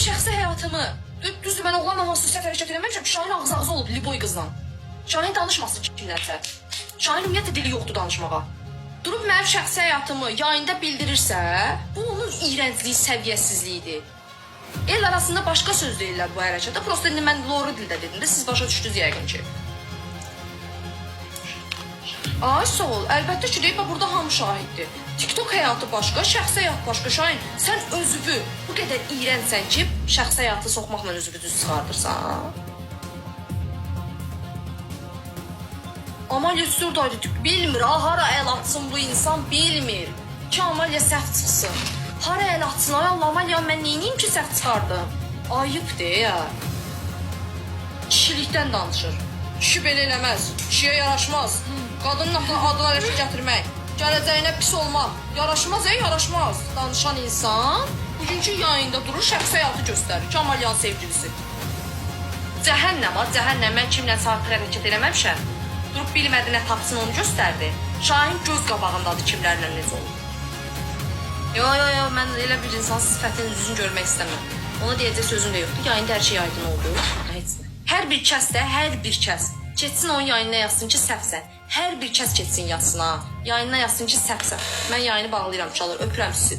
şəxsi həyatımı dü- düzdür mən oğlanla səfər hərəkət eləməmişəm. Şahin ağzı olub Liboy qızla. Şahin danışmasın kimlərsə. Şahin ümumiyyətlə dili yoxdur danışmağa. Durub mənim şəxsi həyatımı yayında bildirirsə, bu onun iyrəncliyi, səviyyəsizliyidir. El arasında başqa söz deyirlər bu hərəkətə. Prosta indi mən loru dildə dedim də siz başa düşdünüz yəqin ki. Ay sağ ol. Əlbəttə ki, deyib burada hamı şahiddir. TikTok həyatı başqa, şəxsi həyat başqa. Şahin, sən özünü bu qədər iyrənsən ki, şəxsi həyatı soxmaqla özünü düz çıxardırsan. Amalya Sürdaydı bilmir, ha, hara əl atsın bu insan bilmir. Ki Amalya səhv çıxsın. Hara əl atsın, ay Allah, Amalya mən neyniyim ki səhv çıxardım? Ayıbdır ya. Kişilikdən danışır. Kişi belə eləməz, kişiyə yaraşmaz. Qadının adına ləkə gətirmək, gələcəyinə pis olmaq. Yaraşmaz, ey, yaraşmaz. Danışan insan bugünkü yayında durur, şəxsi həyatı göstərir. Kamalyan sevgilisi. Cəhənnəm, ha, cəhənnəm. Mən kimlə çarpır hərəkət eləməmişəm. Durub bilmədi nə tapsın onu göstərdi. Şahin göz qabağındadır kimlərlə necə olur. Yo yo yo mən elə bir insan sifətini düzgün görmək istəmirəm. Ona deyəcək sözüm də yoxdur. Yayında hər şey aydın oldu. Heç nə. Hər bir kəs də, hər bir kəs getsin onun yayınına yazsın ki, səhvsən. Hər bir kəs getsin yazsın ha. Yayınına yazsın ki, səhvsən. Mən yayını bağlayıram çalır. Öpürəm sizi.